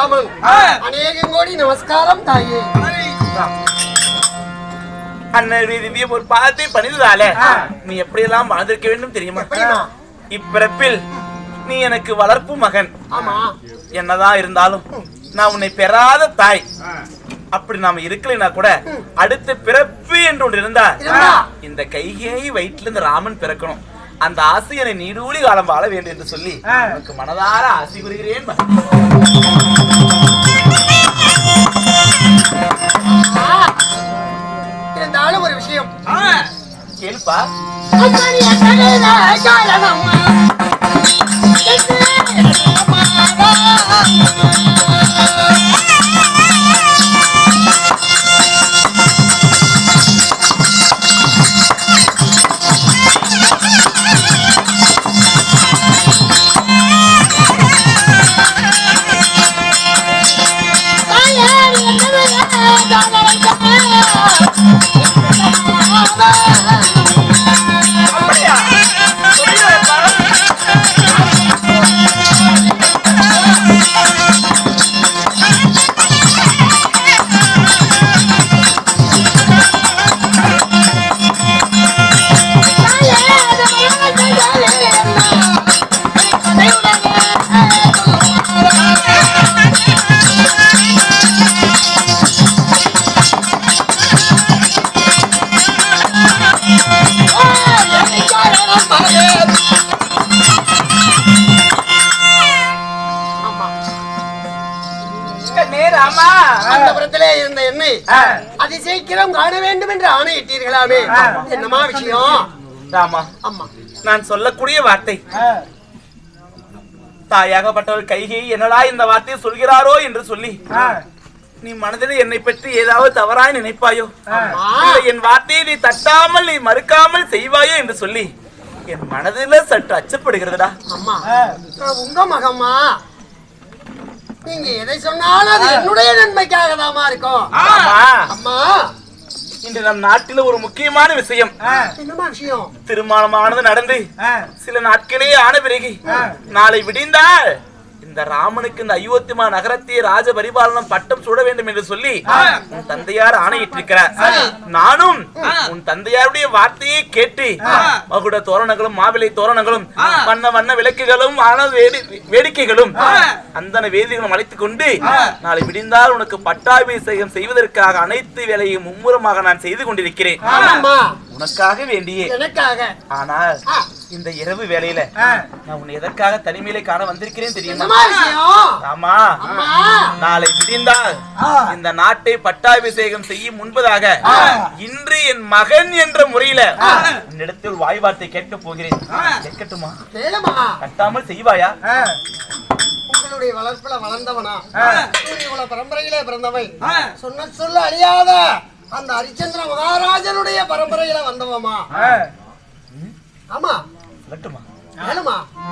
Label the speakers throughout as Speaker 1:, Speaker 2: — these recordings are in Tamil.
Speaker 1: அநேகம் கோடி நமஸ்காரம் தாயே
Speaker 2: அண்ணனுடைய திவ்ய ஒரு பாதத்தை பணிந்ததால நீ எப்படியெல்லாம் வாழ்ந்திருக்க வேண்டும் தெரியுமா இப்பிறப்பில் நீ எனக்கு வளர்ப்பு மகன்
Speaker 1: ஆமா
Speaker 2: என்னதான் இருந்தாலும் நான் உன்னை பெறாத தாய் அப்படி நாம இருக்கலைன்னா கூட அடுத்த பிறப்பு என்று ஒன்று இருந்தா
Speaker 1: இருந்தா?
Speaker 2: இந்த கைகேயி வயிற்றுல இருந்து ராமன் பிறக்கணும் அந்த ஆசை என்னை நீடூழி காலம் வாழ வேண்டும் என்று சொல்லி உனக்கு மனதார ஆசை கூறுகிறேன் மகன்.
Speaker 1: இருந்தாலும் ஒரு விஷயம்.
Speaker 2: கேளுப்பா. அப்படியா? கண்ணே ராமா
Speaker 1: அந்த புறத்திலே இருந்த என்னை
Speaker 2: ஆ.
Speaker 1: அதிசீக்கிரம் காண வேண்டும் என்று ஆணையிட்டீர்களாமே. என்னமா விஷயம்?
Speaker 2: ராமா
Speaker 1: ஆமா
Speaker 2: நான் சொல்லக்கூடிய வார்த்தை. தாயாகப்பட்டவர் கைகை என்னடா இந்த வார்த்தையை சொல்கிறாரோ என்று சொல்லி நீ மனதில் என்னை பற்றி ஏதாவது தவறாய் நினைப்பாயோ? என் வார்த்தையை நீ தட்டாமல் நீ மறுக்காமல் செய்வாயோ என்று சொல்லி என் மனதில சற்று அச்சப்படுகிறதுடா.
Speaker 1: அம்மா. உங்க மகம்மா. நீங்க எதை சொன்னாலும் அது என்னுடைய நன்மைக்காக தாமா இருக்கும்.
Speaker 2: ஆமா.
Speaker 1: அம்மா.
Speaker 2: இன்று நம் நாட்டில் ஒரு முக்கியமான விஷயம்.
Speaker 1: என்னமா விஷயம்?
Speaker 2: திருமணமானது நடந்து. சில நாட்களே ஆன பிறகு. நாளை விடிந்தால் இந்த ராமனுக்கு இந்த அயோத்திமா நகரத்தை ராஜ பரிபாலனம் பட்டம் சூட வேண்டும் என்று சொல்லி உன் தந்தையார் ஆணையிட்டிருக்கிறார். நானும் உன் தந்தையாருடைய வார்த்தையை கேட்டு மகுட தோரணங்களும் மாவிலை தோரணங்களும் வண்ண வண்ண விளக்குகளும் வேடிக்கைகளும் அந்தன வேதிகளும் அழைத்துக் கொண்டு நாளை விடிந்தால் உனக்கு பட்டாபிஷேகம் செய்வதற்காக அனைத்து வேலையும் மும்முரமாக நான் செய்து கொண்டிருக்கிறேன். உனக்காக வேண்டியே.
Speaker 1: எனக்காக.
Speaker 2: ஆனால். இந்த இரவு வேளையில நான் உன்னை எதற்காக தனிமையிலே காண வந்திருக்கிறேன் தெரியுமா? ஆமா. நாளை விடிந்தால் இந்த நாட்டை பட்டாபிஷேகம் செய்யும் முன்பதாக இன்று என் மகன் என்ற முறையில உன்னிடத்தில் வாய் வார்த்தை கேட்க போகிறேன் கேட்கட்டுமா? கட்டாமல் செய்வாயா?
Speaker 1: உங்களுடைய வளர்ப்புல வளர்ந்தவனா? உங்களோட பரம்பரையிலே பிறந்தவை சொன்ன சொல்ல அறியாத அந்த ஹரிச்சந்திர மகாராஜனுடைய பரம்பரையில வந்தவமா ஆமா.
Speaker 2: சொல்லட்டுமா?
Speaker 1: கேளுமா
Speaker 2: ஆ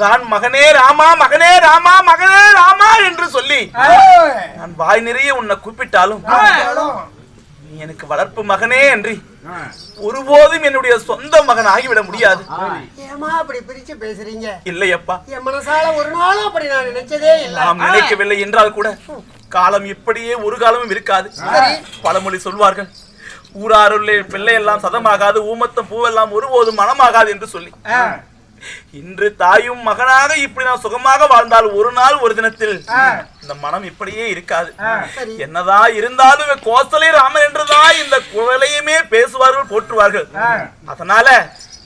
Speaker 2: என்னதான் மகனே ராமா மகனே ராமா மகனே ராமா என்று சொல்லி நான் வாய் நிறைய உன்னை கூப்பிட்டாலும் நீ எனக்கு வளர்ப்பு மகனே என்று ஒருபோதும் என்னுடைய சொந்த மகன் ஆகிவிட முடியாது.
Speaker 1: ஏமா அப்படி பிரிச்சு பேசுறீங்க?
Speaker 2: இல்லையப்பா
Speaker 1: என் மனசால ஒரு நாளும் அப்படி நான் நினைச்சதே இல்ல.
Speaker 2: நாம் நினைக்கவில்லை என்றால் கூட காலம் இப்படியே ஒரு காலமும் இருக்காது. பழமொழி சொல்வார்கள். ஊராருள்ளே பிள்ளை எல்லாம் சதமாகாது ஊமத்தம் பூவெல்லாம் ஒருபோதும் மனமாகாது என்று சொல்லி. இன்று தாயும் மகனாக இப்படி நான் சுகமாக வாழ்ந்தால் ஒரு நாள் ஒரு தினத்தில் இந்த மனம் இப்படியே இருக்காது.
Speaker 1: சரி.
Speaker 2: என்னதான் இருந்தாலும் கோசலை ராமன் என்றுதான் இந்த குவலையுமே பேசுவார்கள் போற்றுவார்கள். அதனால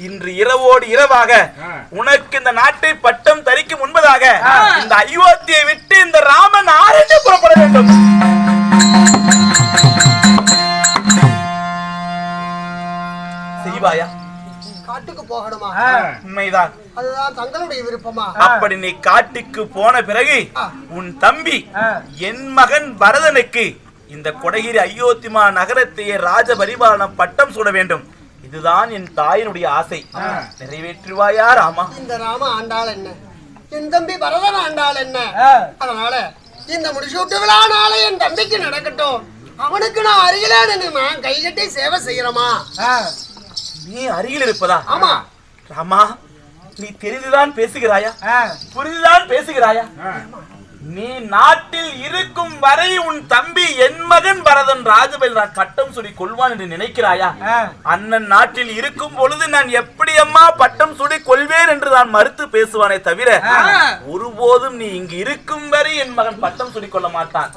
Speaker 2: இன்று இரவோடு இரவாக உனக்கு இந்த நாட்டை பட்டம் தரிக்கும் முன்பதாக இந்த அயோத்தியை விட்டு இந்த ராமன் ஆரண்டு புறப்பட வேண்டும்? செய்வாயா?
Speaker 1: காட்டுக்கு போகணுமா?
Speaker 2: உண்மைதான்.
Speaker 1: அதுதான் தங்களுடைய விருப்பமா?
Speaker 2: அப்படி நீ காட்டுக்கு போன பிறகு உன் தம்பி என் மகன் பரதனுக்கு இந்த கொடகிரி அயோத்திமா நகரத்தையே ராஜ பரிபாலனம் பட்டம் சூட வேண்டும். இதுதான் என் தாயினுடைய ஆசை. நிறைவேற்றுவாயா ராமா?
Speaker 1: இந்த ராம ஆண்டாள் என்ன? என் தம்பி பரதன் ஆண்டாள் என்ன? அதனால இந்த முடிசூட்டு விழா நாளை என் தம்பிக்கு நடக்கட்டும். அவனுக்கு நான் அருகிலே நின்னு நான் கைகட்டி சேவை செய்யறமா?
Speaker 2: நீ அருகில் இருப்பதா?
Speaker 1: ஆமா.
Speaker 2: ராமா நீ தெரிந்துதான் பேசுகிறாயா? புரிந்துதான் பேசுகிறாயா? நீ நாட்டில் இருக்கும் வரை உன் தம்பி என் மகன் பரதன் ராஜபையில் நான் பட்டம் சுடி கொள்வான் என்று நினைக்கிறாயா? அண்ணன் நாட்டில் இருக்கும் பொழுது நான் எப்படி அம்மா பட்டம் சுடி கொள்வேன் என்று நான் மறுத்து பேசுவானே தவிர ஒருபோதும் நீ இங்கு இருக்கும் வரை என் மகன் பட்டம் சுடி கொள்ள மாட்டான்.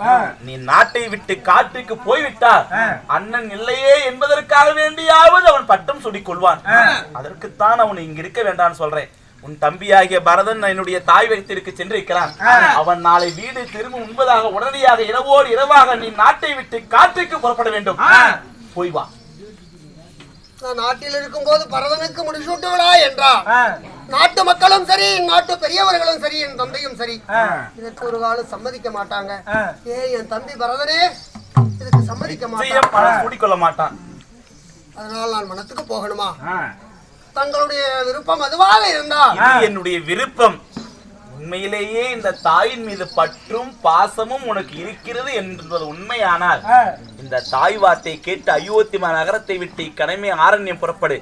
Speaker 2: நீ நாட்டை விட்டு காட்டுக்கு போய்விட்டால் அண்ணன் இல்லையே என்பதற்காக வேண்டியாவது அவன் பட்டம் சுடி கொள்வான். அதற்குத்தான் அவன் இங்க இருக்க வேண்டாம்னு சொல்றேன். உன் தம்பியாகிய பரதன் என்னுடைய தாய் வைத்திற்கு சென்றிருக்கிறான். அவன் நாளை வீடு திரும்ப முன்பதாக உடனடியாக இரவோடு இரவாக நீ நாட்டை விட்டு காட்டுக்கு புறப்பட வேண்டும். போய் வா.
Speaker 1: நான் நாட்டில் இருக்கும்போது பரதனுக்கு முடிசூட்டு விழா என்றார் நாட்டு மக்களும் சரி நாட்டு பெரியவர்களும் சரி என் தந்தையும் சரி. இதற்கு ஒரு காலம் சம்மதிக்க மாட்டாங்க. ஏ என் தம்பி பரதனே இதுக்கு சம்மதிக்க மாட்டான்.
Speaker 2: பணம் கூடிக்கொள்ள மாட்டான்.
Speaker 1: அதனால் நான் மனத்துக்கு போகணுமா? தங்களுடைய விருப்பம் அதுவாக இருந்தால்.
Speaker 2: இது என்னுடைய விருப்பம். உண்மையிலேயே இந்த தாயின் மீது பற்றும் பாசமும் உனக்கு இருக்கிறது என்பது உண்மையானால் இந்த தாய் வார்த்தை கேட்டு அயோத்திமா நகரத்தை விட்டு இக்கடமை ஆரண்யம் புறப்படு.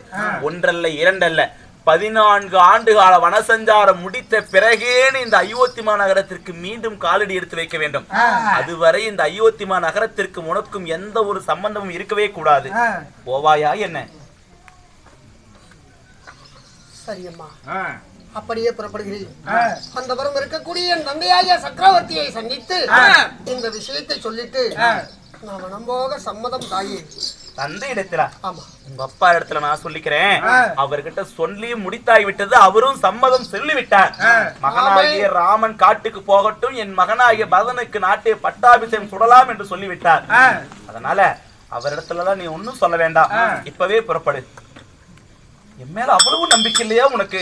Speaker 2: ஒன்றல்ல இரண்டல்ல. பதினான்கு ஆண்டு கால வனசஞ்சாரம் முடித்த பிறகே நீ இந்த அயோத்திமா நகரத்திற்கு மீண்டும் காலடி எடுத்து வைக்க வேண்டும். அதுவரை இந்த அயோத்திமா நகரத்திற்கு உனக்கும் எந்த ஒரு சம்பந்தமும் இருக்கவே கூடாது. போவாயா என்ன?
Speaker 1: சரி அம்மா அப்படியே புறப்படுகிறேன் அந்த புறம் இருக்கக்கூடிய என் தந்தையாகிய சக்கரவர்த்தியை சந்தித்து இந்த விஷயத்தை சொல்லிட்டு நான் மனம் போக சம்மதம் தாயே.
Speaker 2: தந்தை இடத்திலா?
Speaker 1: ஆமா.
Speaker 2: உங்க அப்பா இடத்துல நான் சொல்லிக்கிறேன். அவர்கிட்ட சொல்லி முடித்தாய் விட்டது அவரும் சம்மதம் சொல்லிவிட்டார். மகனாகிய ராமன் காட்டுக்கு போகட்டும் என் மகனாகிய பரதனுக்கு நாட்டை பட்டாபிஷேகம் சுடலாம் என்று சொல்லிவிட்டார். அதனால அவரிடத்துலதான் நீ ஒண்ணும் சொல்ல வேண்டாம். இப்பவே புறப்படு. என் மேல அவ்வளவு நம்பிக்கை இல்லையா உனக்கு?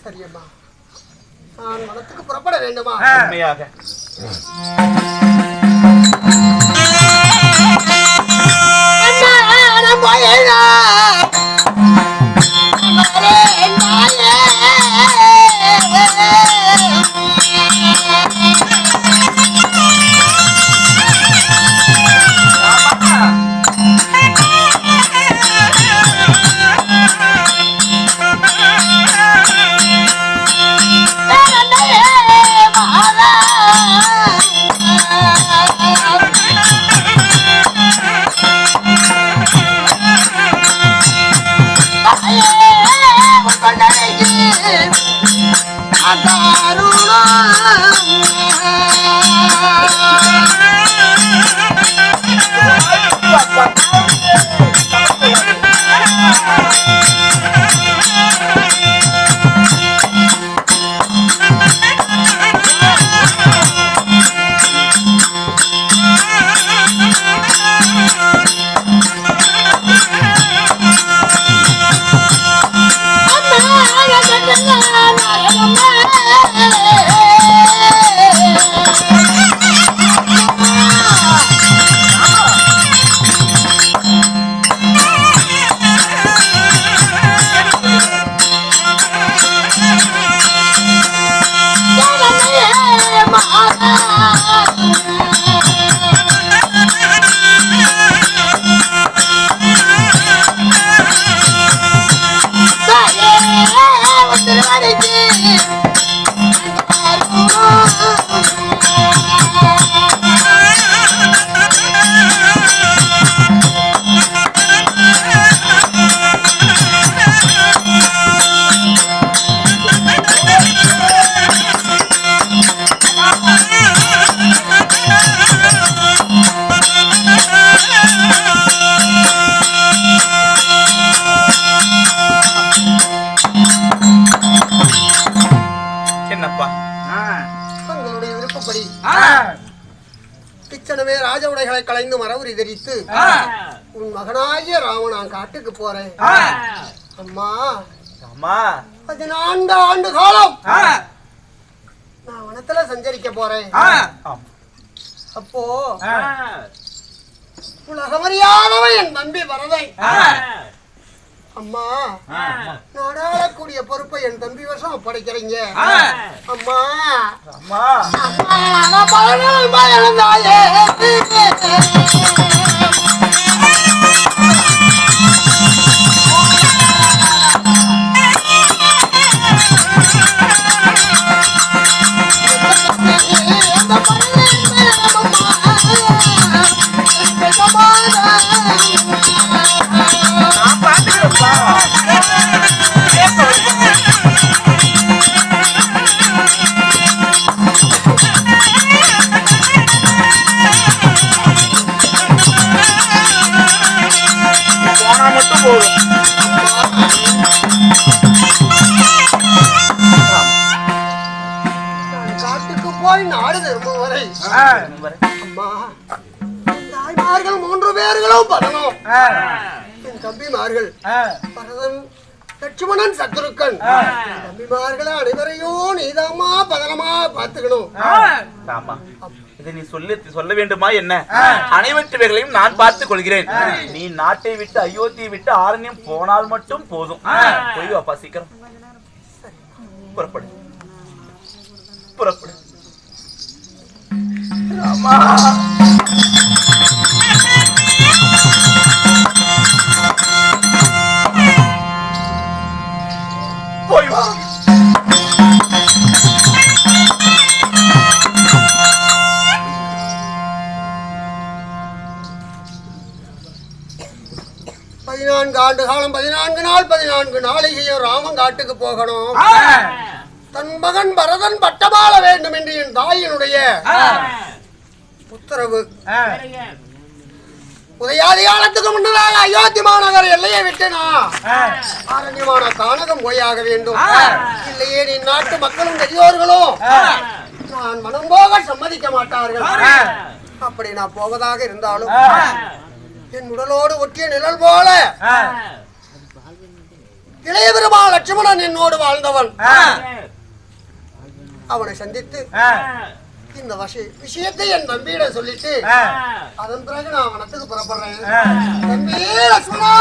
Speaker 1: சரி அம்மா நான் மனத்துக்கு புறப்பட வேண்டுமா?
Speaker 2: உண்மையாக.
Speaker 1: அங்குரி தரித்து உன் மகனாகிய ராம நான் காட்டுக்கு போறேன். அம்மா
Speaker 2: அம்மா.
Speaker 1: பதினான்கு ஆண்டு காலம் நான் வனத்துல சஞ்சரிக்க போறேன். அப்போ உலகமறியாதவன் என் தம்பி வரதை அம்மா நாடாளக்கூடிய பொறுப்பை என் தம்பி வருஷம் ஒப்படைக்கிறீங்க. அம்மா.
Speaker 2: அம்மா.
Speaker 1: அம்மா என் தம்பிமார்கள் பரதன் லட்சுமணன் சத்ருக்கன் என் தம்பிமார்கள் அனைவரையும் நீதாம்மா பதனமா பார்த்துக்கணும்.
Speaker 2: ஆமா. இதை நீ சொல்லி சொல்ல வேண்டுமா என்ன? அனைவற்றுவைகளையும் நான் பார்த்துக் கொள்கிறேன். நீ நாட்டை விட்டு அயோத்தியை விட்டு ஆரண்யம் போனால் மட்டும் போதும். போய் வாப்பா சீக்கிரம். புறப்படு. புறப்படு. ஆமா
Speaker 1: பதினான்கு நாள் பதினான்கு நாளிகையும் ராமன் காட்டுக்கு போகணும். தன் மகன் பரதன் பட்டமாள வேண்டும் என்று என் தாயினுடைய உத்தரவு. உதயாதி காலத்துக்கு முன்னதாக அயோத்தி மாநகர் எல்லையை விட்டு நான் ஆரண்யமான கானகம் போயாக வேண்டும். இல்லையே நீ நாட்டு மக்களும் பெரியோர்களும். நான் மனம் போக சம்மதிக்க மாட்டார்கள். அப்படி நான் போவதாக இருந்தாலும் என் உடலோடு ஒட்டிய நிழல் போல இளைய பெருமா லட்சுமணன் என்னோடு வாழ்ந்தவன். அவனை சந்தித்து இந்த வசி- விஷயத்தை என் தம்பியிடம் சொல்லிட்டு அதன் பிறகு நான் வனத்துக்கு புறப்படுறேன். தம்பி லட்சுமணா!